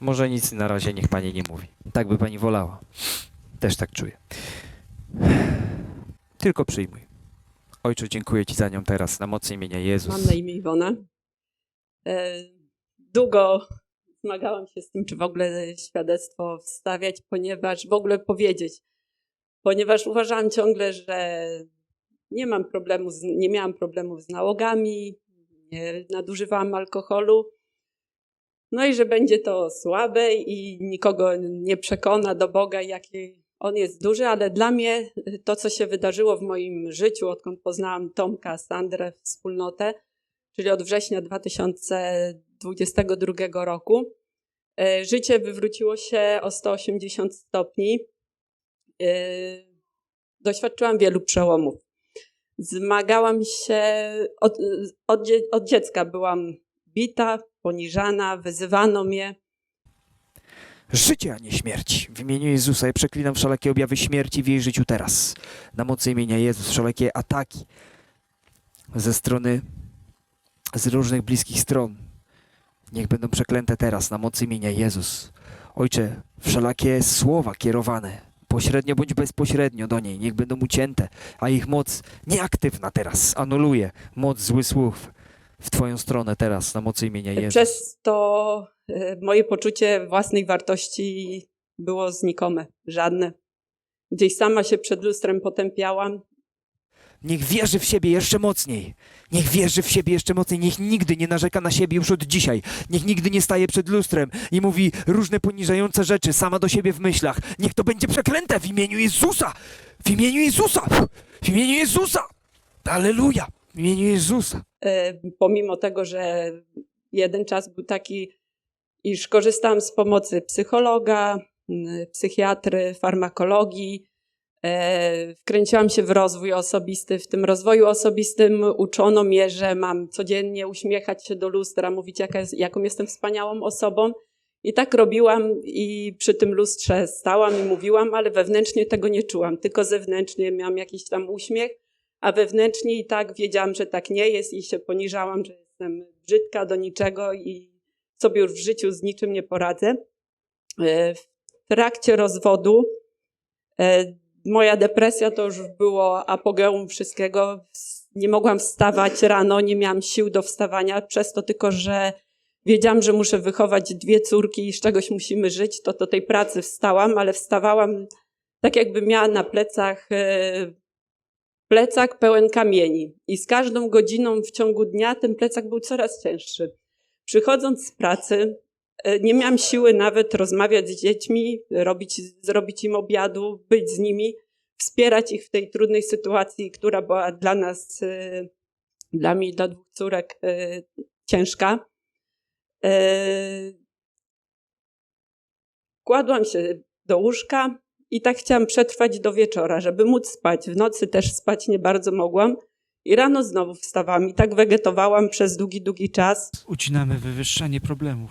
Może nic na razie niech pani nie mówi. Tak by pani wolała. Też tak czuję. Tylko przyjmuj. Ojcze, dziękuję Ci za nią teraz, na mocy imienia Jezus. Mam na imię Iwona. E, Długo zmagałam się z tym, czy w ogóle świadectwo wstawiać, ponieważ w ogóle powiedzieć, ponieważ uważałam ciągle, że nie mam problemu, z, nie miałam problemów z nałogami, nie nadużywałam alkoholu. No i że będzie to słabe i nikogo nie przekona do Boga, jaki on jest duży, ale dla mnie to, co się wydarzyło w moim życiu, odkąd poznałam Tomka, Sandrę, wspólnotę, czyli od września 2022 roku, e, życie wywróciło się o 180 stopni. E, Doświadczyłam wielu przełomów. Zmagałam się, od, od, od dziecka byłam bita, poniżana, wyzywano mnie. Życie, a nie śmierć. W imieniu Jezusa ja przeklinam wszelakie objawy śmierci w jej życiu teraz. Na mocy imienia Jezus, wszelakie ataki ze strony, z różnych bliskich stron. Niech będą przeklęte teraz na mocy imienia Jezus. Ojcze, wszelakie słowa kierowane, pośrednio bądź bezpośrednio do niej, niech będą ucięte, a ich moc nieaktywna teraz anuluje moc złych słów w Twoją stronę teraz na mocy imienia Jezus. Przez to e, moje poczucie własnej wartości było znikome, żadne. Gdzieś sama się przed lustrem potępiałam. Niech wierzy w siebie jeszcze mocniej. Niech wierzy w siebie jeszcze mocniej. Niech nigdy nie narzeka na siebie już od dzisiaj. Niech nigdy nie staje przed lustrem i mówi różne poniżające rzeczy sama do siebie w myślach. Niech to będzie przeklęte w imieniu Jezusa. W imieniu Jezusa. W imieniu Jezusa. Aleluja. W imieniu Jezusa. E, Pomimo tego, że jeden czas był taki, iż korzystałam z pomocy psychologa, psychiatry, farmakologii. E, Wkręciłam się w rozwój osobisty. W tym rozwoju osobistym uczono mnie, że mam codziennie uśmiechać się do lustra, mówić, jaka jest, jaką jestem wspaniałą osobą. I tak robiłam i przy tym lustrze stałam i mówiłam, ale wewnętrznie tego nie czułam, tylko zewnętrznie miałam jakiś tam uśmiech, a wewnętrznie i tak wiedziałam, że tak nie jest i się poniżałam, że jestem brzydka do niczego i sobie już w życiu z niczym nie poradzę. E, W trakcie rozwodu e, moja depresja to już było apogeum wszystkiego. Nie mogłam wstawać rano, nie miałam sił do wstawania, przez to tylko, że wiedziałam, że muszę wychować dwie córki i z czegoś musimy żyć, to do tej pracy wstałam, ale wstawałam tak jakby miała na plecach e, plecak pełen kamieni. I z każdą godziną w ciągu dnia ten plecak był coraz cięższy. Przychodząc z pracy, e, nie miałam siły nawet rozmawiać z dziećmi, robić, zrobić im obiadu, być z nimi, wspierać ich w tej trudnej sytuacji, która była dla nas, e, dla mnie i dla dwóch córek e, ciężka. Kładłam się do łóżka i tak chciałam przetrwać do wieczora, żeby móc spać. W nocy też spać nie bardzo mogłam. I rano znowu wstawałam i tak wegetowałam przez długi, długi czas. Ucinamy wywyższanie problemów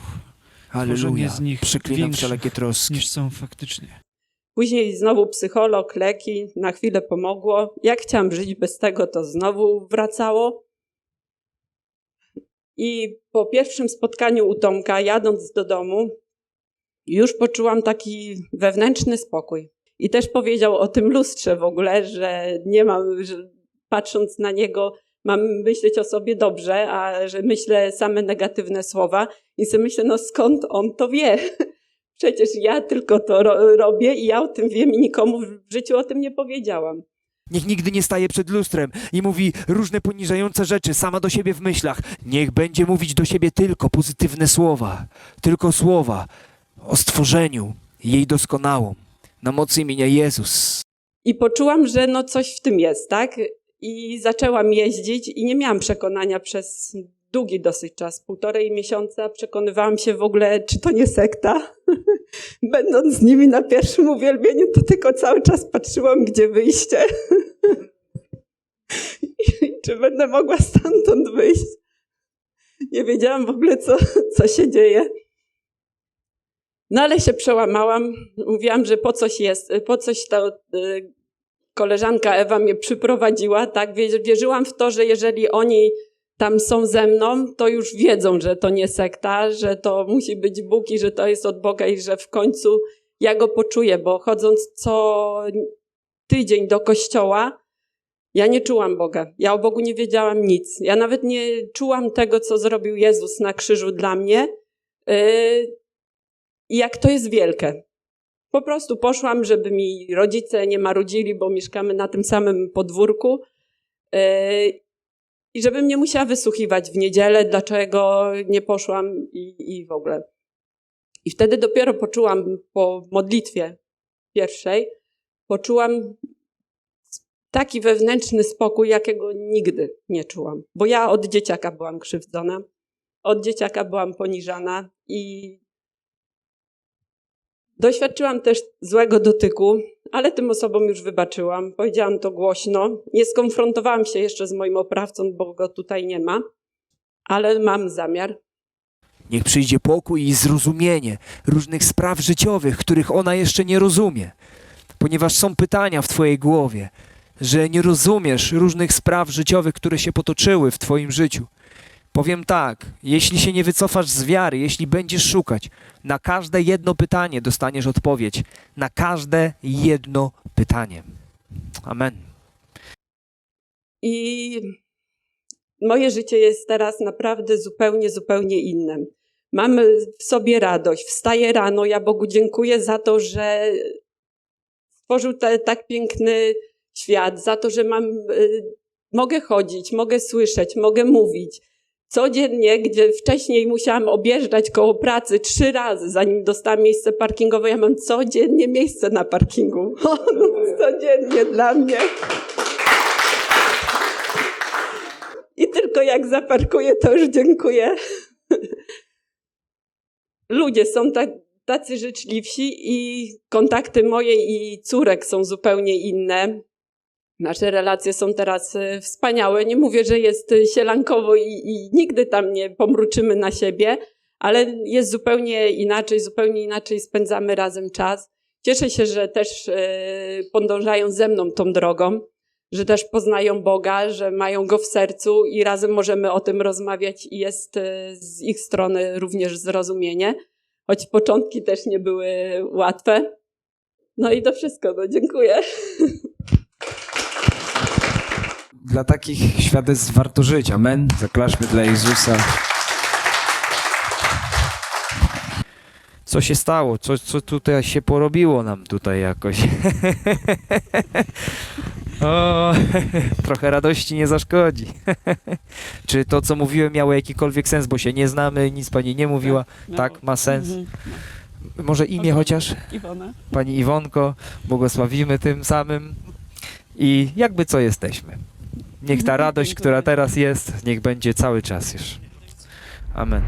Aleluja. Z nich Przeklinam wszelakie troski. niż są faktycznie. Później znowu psycholog, leki, na chwilę pomogło. Jak chciałam żyć bez tego, to znowu wracało. I po pierwszym spotkaniu u Tomka, jadąc do domu, już poczułam taki wewnętrzny spokój. I też powiedział o tym lustrze w ogóle, że nie mam, że patrząc na niego, mam myśleć o sobie dobrze, a że myślę same negatywne słowa. I sobie myślę, no skąd on to wie? Przecież ja tylko to ro- robię i ja o tym wiem i nikomu w życiu o tym nie powiedziałam. Niech nigdy nie staje przed lustrem i mówi różne poniżające rzeczy sama do siebie w myślach. Niech będzie mówić do siebie tylko pozytywne słowa, tylko słowa o stworzeniu jej doskonałą. Na mocy imienia Jezus. I poczułam, że no coś w tym jest, tak? I zaczęłam jeździć i nie miałam przekonania przez długi dosyć czas, półtorej miesiąca, przekonywałam się w ogóle, czy to nie sekta. Będąc z nimi na pierwszym uwielbieniu, to tylko cały czas patrzyłam, gdzie wyjście. I czy będę mogła stamtąd wyjść. Nie wiedziałam w ogóle, co, co się dzieje. No ale się przełamałam. Mówiłam, że po coś jest, po coś to y, koleżanka Ewa mnie przyprowadziła, tak? Wie- Wierzyłam w to, że jeżeli oni tam są ze mną, to już wiedzą, że to nie sekta, że to musi być Bóg i że to jest od Boga i że w końcu ja go poczuję, bo chodząc co tydzień do kościoła, ja nie czułam Boga. Ja o Bogu nie wiedziałam nic. Ja nawet nie czułam tego, co zrobił Jezus na krzyżu dla mnie. Yy, I jak to jest wielkie. Po prostu poszłam, żeby mi rodzice nie marudzili, bo mieszkamy na tym samym podwórku. Yy, I żebym nie musiała wysłuchiwać w niedzielę, dlaczego nie poszłam i, i w ogóle. I wtedy dopiero poczułam po modlitwie pierwszej, poczułam taki wewnętrzny spokój, jakiego nigdy nie czułam. Bo ja od dzieciaka byłam krzywdzona, od dzieciaka byłam poniżana i doświadczyłam też złego dotyku, ale tym osobom już wybaczyłam. Powiedziałam to głośno. Nie skonfrontowałam się jeszcze z moim oprawcą, bo go tutaj nie ma, ale mam zamiar. Niech przyjdzie pokój i zrozumienie różnych spraw życiowych, których ona jeszcze nie rozumie, ponieważ są pytania w Twojej głowie, że nie rozumiesz różnych spraw życiowych, które się potoczyły w Twoim życiu. Powiem tak, jeśli się nie wycofasz z wiary, jeśli będziesz szukać, na każde jedno pytanie dostaniesz odpowiedź. Na każde jedno pytanie. Amen. I moje życie jest teraz naprawdę zupełnie, zupełnie inne. Mam w sobie radość. Wstaję rano. Ja Bogu dziękuję za to, że stworzył te, tak piękny świat, za to, że mam, y, mogę chodzić, mogę słyszeć, mogę mówić. Codziennie, gdzie wcześniej musiałam objeżdżać koło pracy trzy razy, zanim dostałam miejsce parkingowe, ja mam codziennie miejsce na parkingu. codziennie dla mnie. I tylko jak zaparkuję, to już dziękuję. Ludzie są tak, tacy życzliwsi i kontakty moje i córek są zupełnie inne. Nasze relacje są teraz e, wspaniałe. Nie mówię, że jest e, sielankowo i, i nigdy tam nie pomruczymy na siebie, ale jest zupełnie inaczej, zupełnie inaczej spędzamy razem czas. Cieszę się, że też e, podążają ze mną tą drogą, że też poznają Boga, że mają Go w sercu i razem możemy o tym rozmawiać i jest z ich strony również zrozumienie, choć początki też nie były łatwe. No i to wszystko, no dziękuję. Dla takich świadectw warto żyć. Amen. Zaklaszmy dla Jezusa. Co się stało? Co, co tutaj się porobiło nam tutaj jakoś? o, trochę radości nie zaszkodzi. Czy to, co mówiłem, miało jakikolwiek sens, bo się nie znamy, nic pani nie mówiła. Tak, ma sens. Mhm. Może imię chociaż? Iwona. Pani Iwonko, błogosławimy tym samym i jakby co jesteśmy. Niech ta radość, która teraz jest, niech będzie cały czas już. Amen.